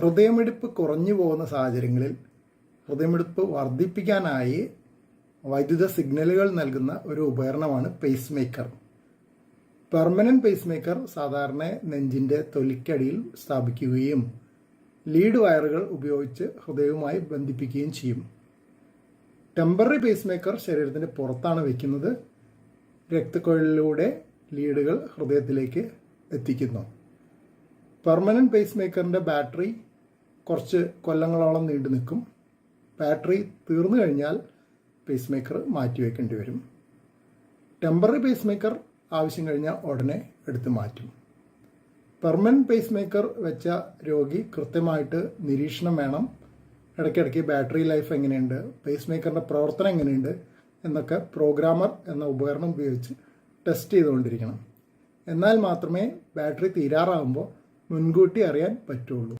ഹൃദയമിടിപ്പ് കുറഞ്ഞു പോകുന്ന സാഹചര്യങ്ങളിൽ ഹൃദയമിടിപ്പ് വർദ്ധിപ്പിക്കാനായി വൈദ്യുത സിഗ്നലുകൾ നൽകുന്ന ഒരു ഉപകരണമാണ് pacemaker permanent pacemaker സാധാരണ നെഞ്ചിന്റെ തൊലിക്കടിയിൽ സ്ഥാപിക്കുകയും ലീഡ് വയറുകൾ ഉപയോഗിച്ച് ഹൃദയവുമായി ബന്ധിപ്പിക്കുകയും ചെയ്യും. ടെമ്പററി പേസ് മേക്കർ ശരീരത്തിന്റെ പുറത്താണ് വയ്ക്കുന്നത് രക്തക്കൊഴലിലൂടെ ലീഡുകൾ ഹൃദയത്തിലേക്ക് എത്തിക്കുന്നു. പെർമനന്റ് പേസ് മേക്കറിന്റെ ബാറ്ററി കുറച്ച് കൊല്ലങ്ങളോളം നീണ്ടു നിൽക്കും. ബാറ്ററി തീർന്നു കഴിഞ്ഞാൽ പേസ് മേക്കർ മാറ്റിവെക്കേണ്ടി വരും. ടെമ്പററി പേസ് മേക്കർ ആവശ്യം കഴിഞ്ഞാൽ ഉടനെ എടുത്ത് മാറ്റും. പെർമനന്റ് പേസ് മേക്കർ വെച്ച രോഗി കൃത്യമായിട്ട് നിരീക്ഷണം വേണം. ഇടയ്ക്കിടയ്ക്ക് ബാറ്ററി ലൈഫ് എങ്ങനെയുണ്ട്? പേസ് മേക്കറിന്റെ പ്രവർത്തനം എങ്ങനെയുണ്ട്? എന്നൊക്കെ പ്രോഗ്രാമർ എന്ന ഉപകരണം ഉപയോഗിച്ച് ടെസ്റ്റ് ചെയ്തുകൊണ്ടിരിക്കണം. എന്നാൽ മാത്രമേ ബാറ്ററി തീരാറാകുമ്പോൾ മുൻകൂട്ടി അറിയാൻ പറ്റുള്ളൂ.